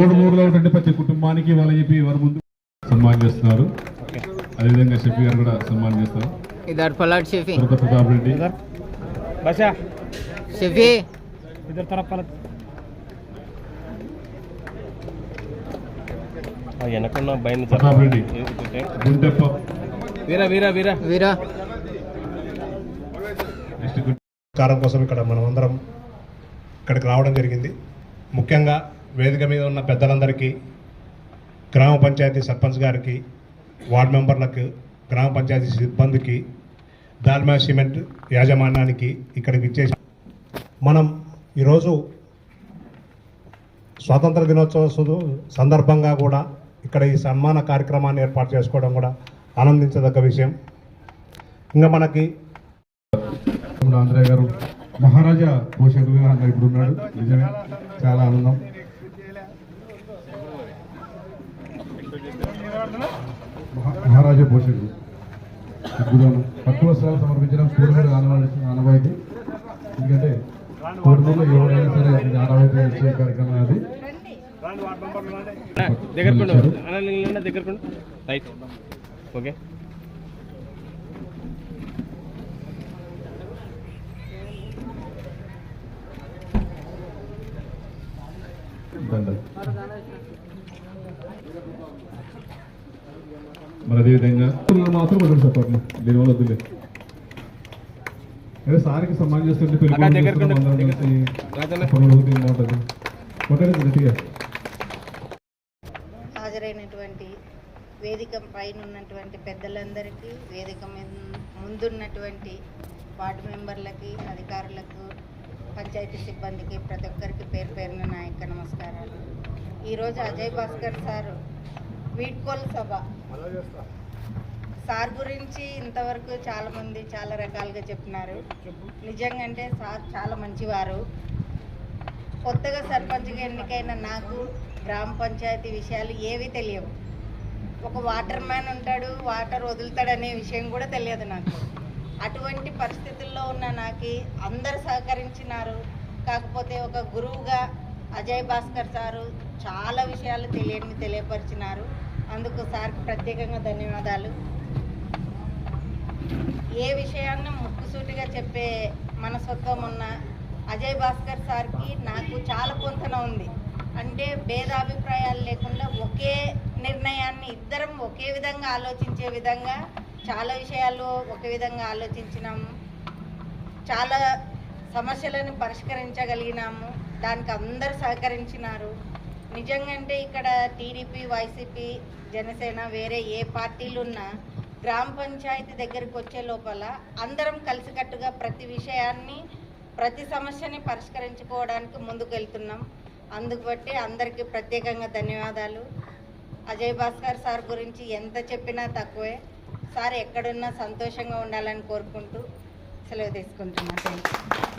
మూడు ఉన్నటువంటి ప్రతి కుటుంబానికి వాళ్ళని చెప్పి వారి ముందు సన్మానం చేస్తున్నారు. అదేవిధంగా షఫీ గారు కూడా సన్మానం చేస్తారు. వెనకున్న బయట వీరా వీరా వీరా. వీరా. కారం కోసం ఇక్కడ మనం అందరం ఇక్కడికి రావడం జరిగింది. ముఖ్యంగా వేదిక మీద ఉన్న పెద్దలందరికీ గ్రామ పంచాయతీ సర్పంచ్ గారికి వార్డు మెంబర్లకు గ్రామ పంచాయతీ సిబ్బందికి దాల్మా సిమెంట్ యాజమాన్యానికి ఇక్కడికి ఇచ్చేసి మనం ఈరోజు స్వాతంత్ర దినోత్సవ సందర్భంగా కూడా ఇక్కడ ఈ సన్మాన కార్యక్రమాన్ని ఏర్పాటు చేసుకోవడం కూడా ఆనందించదగ్గ విషయం. ఇంకా మనకి ఆంధ్ర ఆంధ్రయ్య గారు మహారాజా పోషకులుగా ఇప్పుడు ఉన్నాడు నిజమే చాలా ఆనందం. మహారాజా పోషకులు ఇప్పుడు పట్టు వస్త్రాలు సమర్పించడం పూర్వీకుల ఆనవాయితీ ఆనవాయితీ. ఎందుకంటే పూర్వీకులు ఎవరైనా సరే అది ఆనవాయితీ ఇచ్చే కార్యక్రమం అది. రైట్ ఓకే దండలు. మరి అదేవిధంగా మాత్రం వదిలి చెప్పండి. దీనివల్ల వద్దులే. అదే సారికి చేస్తుంటే బాగుంటుంది కొట్టండి గట్టిగా. హాజరైనటువంటి వేదిక పైన ఉన్నటువంటి పెద్దలందరికీ వేదిక మీద ముందున్నటువంటి వార్డు మెంబర్లకి అధికారులకు పంచాయతీ సిబ్బందికి ప్రతి ఒక్కరికి పేరు పేరున నా యొక్క నమస్కారాలు. ఈరోజు అజయ్ భాస్కర్ సారు వీడ్కోలు సభ. సార్ గురించి ఇంతవరకు చాలామంది చాలా రకాలుగా చెప్పినారు. నిజంగా అంటే సార్ చాలా మంచివారు. కొత్తగా సర్పంచ్గా ఎన్నికైన నాకు గ్రామ పంచాయతీ విషయాలు ఏవి తెలియవు. ఒక వాటర్ మ్యాన్ ఉంటాడు వాటర్ వదులుతాడనే విషయం కూడా తెలియదు నాకు. అటువంటి పరిస్థితుల్లో ఉన్న నాకు అందరు సహకరించినారు. కాకపోతే ఒక గురువుగా అజయ్ భాస్కర్ సారు చాలా విషయాలు తెలియని తెలియపరిచినారు. అందుకు సార్కి ప్రత్యేకంగా ధన్యవాదాలు. ఏ విషయాన్ని ముక్కుసూటిగా చెప్పే మనస్తత్వం ఉన్న అజయ్ భాస్కర్ సార్కి నాకు చాలా పొంతన ఉంది. అంటే భేదాభిప్రాయాలు లేకుండా ఒకే నిర్ణయాన్ని ఇద్దరం ఒకే విధంగా ఆలోచించే విధంగా చాలా విషయాలు ఒకే విధంగా ఆలోచించినాము. చాలా సమస్యలను పరిష్కరించగలిగినాము. దానికి అందరు సహకరించినారు. నిజంగా అంటే ఇక్కడ టీడీపీ వైసీపీ జనసేన వేరే ఏ పార్టీలు ఉన్నా గ్రామ పంచాయతీ దగ్గరికి వచ్చే లోపల అందరం కలిసికట్టుగా ప్రతి విషయాన్ని ప్రతి సమస్యని పరిష్కరించుకోవడానికి ముందుకు వెళ్తున్నాం అందుకు బట్టి అందరికీ ప్రత్యేకంగా ధన్యవాదాలు. అజయ్ భాస్కర్ సార్ గురించి ఎంత చెప్పినా తక్కువే. సార్ ఎక్కడున్నా సంతోషంగా ఉండాలని కోరుకుంటూ సెలవు తీసుకుంటున్నాను. థ్యాంక్